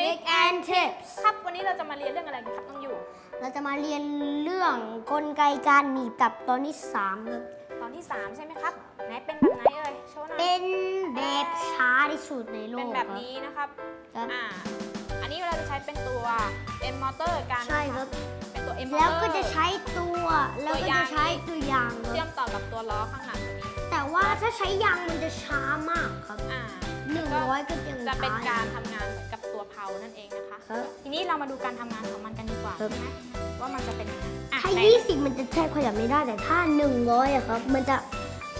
Pick and Tips ครับ วันนี้เราจะมาเรียนเรื่องอะไรกันครับน้องอยู่เราจะมาเรียนเรื่องกลไกการหนีบตับตอนที่3ครับตอนที่สามใช่ไหมครับ ไหนเป็นแบบไหนเอ่ยโชว์หน่อยเป็นแบบช้าที่สุดในโลกเป็นแบบนี้นะครับครับอ่าอันนี้เราจะใช้เป็นตัว M motor การใช่ครับเป็นตัว M motor แล้วก็จะใช้ตัวแล้วก็จะใช้ตัวยางเชื่อมต่อกับตัวล้อข้างหลังแต่ว่าถ้าใช้ยางมันจะช้ามากครับอ่าหนึ่งร้อยก็ยังจะเป็นการทำงานเหมือนกับานั่นเองนะคะ ครับทีนี้เรามาดูการทำงานของมันกันดีกว่าครับ ใช่ไหมว่ามันจะเป็นยังไงอะถ้าไหนยี่สิบมันจะแทบขยับไม่ได้แต่ถ้าหนึ่งร้อยอะครับ มันจะ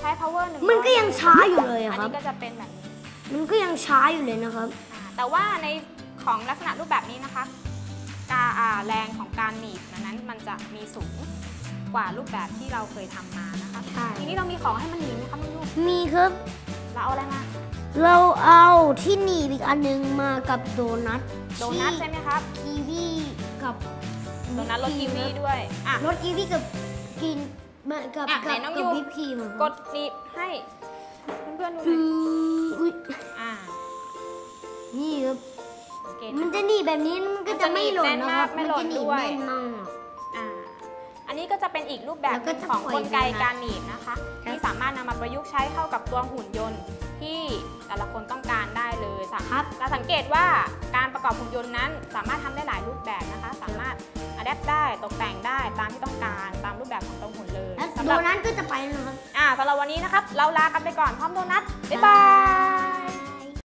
ใช้ power หนึ่งมันก็ยังช้าอยู่เลยอะอันครับ นี้ก็จะเป็นแบบนี้ มันก็ยังช้าอยู่เลยนะครับ อ่าแต่ว่าในของลักษณะรูปแบบนี้นะคะกาอ่าแรงของการหนีบนั้นมันจะมีสูงกว่ารูปแบบที่เราเคยทำมานะคะ ใช่ ทีนี้เรามีของให้มันหนีบไหมคะไม่รู้มีครับ เราเอาอะไรมา เราเอาที่หนีบอีกอันหนึงมากับโดนัทโดนัทใช่ไหมครับ กีวีกับโดนัทรสกีวีด้วยอะ รสกีวีกับกินมากับอะกัไหนน้องกัยู วิปครีมอะกดหนีบให้เพื่อนๆดูหคืน่อยออุ๊ยอ่านี่ครับเกณฑ์มันจะหนีบแบบนี้มันก็จะไม่หล่นนะครับมันจะหนีบแน่นมากไม่หล่นจะหนีบด้วยแน่นมากอ่าอันนี้ก็จะเป็นอีกรูปแบบแล้วก็จะของปล่กอยลไกโดนัทการหนีบนะคะ ครับ ที่สามารถนำมาประยุกต์ใช้เข้ากับตัวหุ่นยนต์ ที่แต่ละคนต้องการได้เลยสาครับเราสังเกตว่าการประกอบหุ่นยนต์นั้น สามารถทำได้หลายรูปแบบนะคะ สามารถอัดแอปได้ตกแต่งได้ตามที่ต้องการตามรูปแบบของตัวหุ่นเลยแล้วสำหโดรับนัทก็จะไปแล้วนะครับอ่าสำหรับวันนี้นะครับ เราลากันไปก่อนพร้อมโดนัทบ๊ายบาย